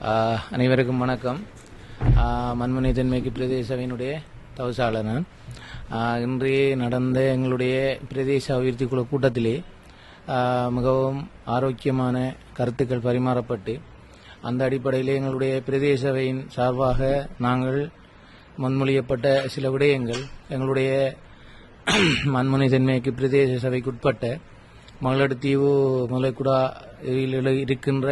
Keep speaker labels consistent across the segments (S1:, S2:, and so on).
S1: அனைவருக்கும் வணக்கம். மண்மனை மண்முனை தென்மைக்கு பிரதேச சபையினுடைய தவசாளர் நான் இன்றைய நடந்த எங்களுடைய பிரதேச அபிவிருத்தி குழு கூட்டத்திலே மிகவும் ஆரோக்கியமான கருத்துக்கள் பரிமாறப்பட்டு அந்த அடிப்படையில் எங்களுடைய பிரதேச சபையின் சார்பாக நாங்கள் முன்மொழியப்பட்ட சில விடயங்கள் எங்களுடைய மண்முனை தென்மைக்கு பிரதேச சபைக்குட்பட்ட மகளிர் தீவு மலைக்குடா இருக்கின்ற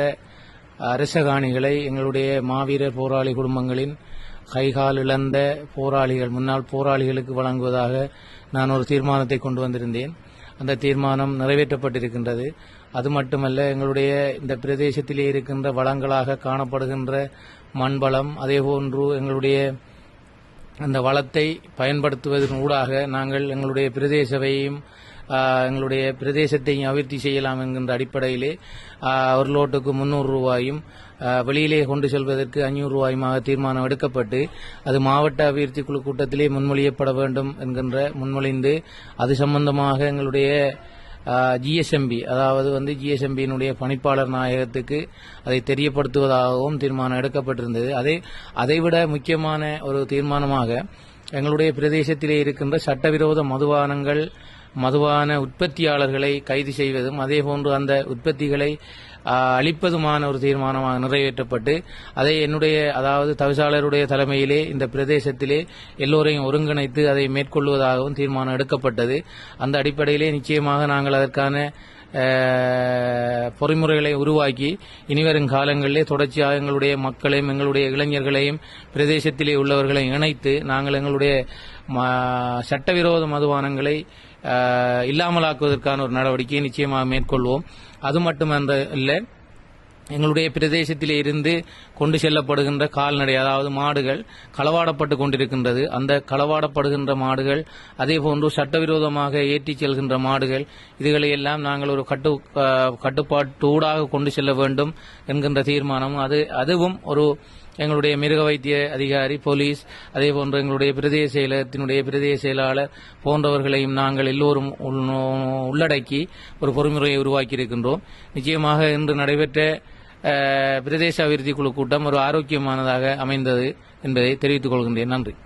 S1: அரச காணிகளை எங்களுடைய மாவீரர் போராளி குடும்பங்களின் கைகால் இழந்த போராளிகள் முன்னாள் போராளிகளுக்கு வழங்குவதாக நான் ஒரு தீர்மானத்தை கொண்டு வந்திருந்தேன். அந்த தீர்மானம் நிறைவேற்றப்பட்டிருக்கின்றது. அது மட்டுமல்ல எங்களுடைய இந்த பிரதேசத்திலே இருக்கின்ற வளங்களாக காணப்படுகின்ற மண்வளம் அதேபோன்று எங்களுடைய அந்த வளத்தை பயன்படுத்துவதன் ஊடாக நாங்கள் எங்களுடைய பிரதேசவையும் எங்களுடைய பிரதேசத்தையும் அபிவிருத்தி செய்யலாம் என்கின்ற அடிப்படையிலே ஒரு லோட்டுக்கு முன்னூறு ரூபாயும் வெளியிலே கொண்டு செல்வதற்கு அஞ்சூறு ரூபாயுமாக தீர்மானம் எடுக்கப்பட்டு அது மாவட்ட அபிவிருத்தி குழு கூட்டத்திலே முன்மொழியப்பட வேண்டும் என்கின்ற முன்மொழிந்து அது சம்பந்தமாக எங்களுடைய ஜிஎஸ்எம்பி அதாவது வந்து ஜிஎஸ்எம்பியினுடைய பணிப்பாளர் நாயகத்துக்கு அதை தெரியப்படுத்துவதாகவும் தீர்மானம் எடுக்கப்பட்டிருந்தது. அதை அதைவிட முக்கியமான ஒரு தீர்மானமாக எங்களுடைய பிரதேசத்திலே இருக்கின்ற சட்டவிரோத மதுபானங்கள் மதுவான உற்பத்தியாளர்களை கைது செய்வதும் அதேபோன்று அந்த உற்பத்திகளை அளிப்பதுமான ஒரு தீர்மானமாக நிறைவேற்றப்பட்டு அதை என்னுடைய அதாவது தவிசாளருடைய தலைமையிலே இந்த பிரதேசத்திலே எல்லோரையும் ஒருங்கிணைத்து அதை மேற்கொள்வதாகவும் தீர்மானம் எடுக்கப்பட்டது. அந்த அடிப்படையிலே நிச்சயமாக நாங்கள் அதற்கான பொறிமுறைகளை உருவாக்கி இனிவரும் காலங்களிலே தொடர்ச்சியாக எங்களுடைய மக்களையும் எங்களுடைய இளைஞர்களையும் பிரதேசத்திலே உள்ளவர்களையும் இணைத்து நாங்கள் எங்களுடைய ம- சட்டவிரோத மதுபானங்களை இல்லாமலாக்குவதற்கான ஒரு நடவடிக்கையை நிச்சயமாக மேற்கொள்வோம். அது மட்டுமன்ற இல்லை எங்களுடைய பிரதேசத்திலே இருந்து கொண்டு செல்லப்படுகின்ற கால்நடை அதாவது மாடுகள் களவாடப்பட்டு கொண்டிருக்கின்றது. அந்த களவாடப்படுகின்ற மாடுகள் அதே போன்று சட்டவிரோதமாக ஏற்றிச் செல்கின்ற மாடுகள் இதுகளை எல்லாம் நாங்கள் ஒரு கட்டு கட்டுப்பாட்டூடாக கொண்டு செல்ல வேண்டும் என்கின்ற தீர்மானம். அது அதுவும் ஒரு எங்களுடைய மிருக வைத்திய அதிகாரி போலீஸ் அதே போன்று எங்களுடைய பிரதேச செயலகத்தினுடைய பிரதேச செயலாளர் போன்றவர்களையும் நாங்கள் எல்லோரும் உள்ளடக்கி ஒரு பொறுமுறையை உருவாக்கியிருக்கின்றோம். நிச்சயமாக இன்று நடைபெற்ற பிரதேச அபிவிருத்தி குழு கூட்டம் ஒரு ஆரோக்கியமானதாக அமைந்தது என்பதை தெரிவித்துக் கொள்கின்றேன். நன்றி.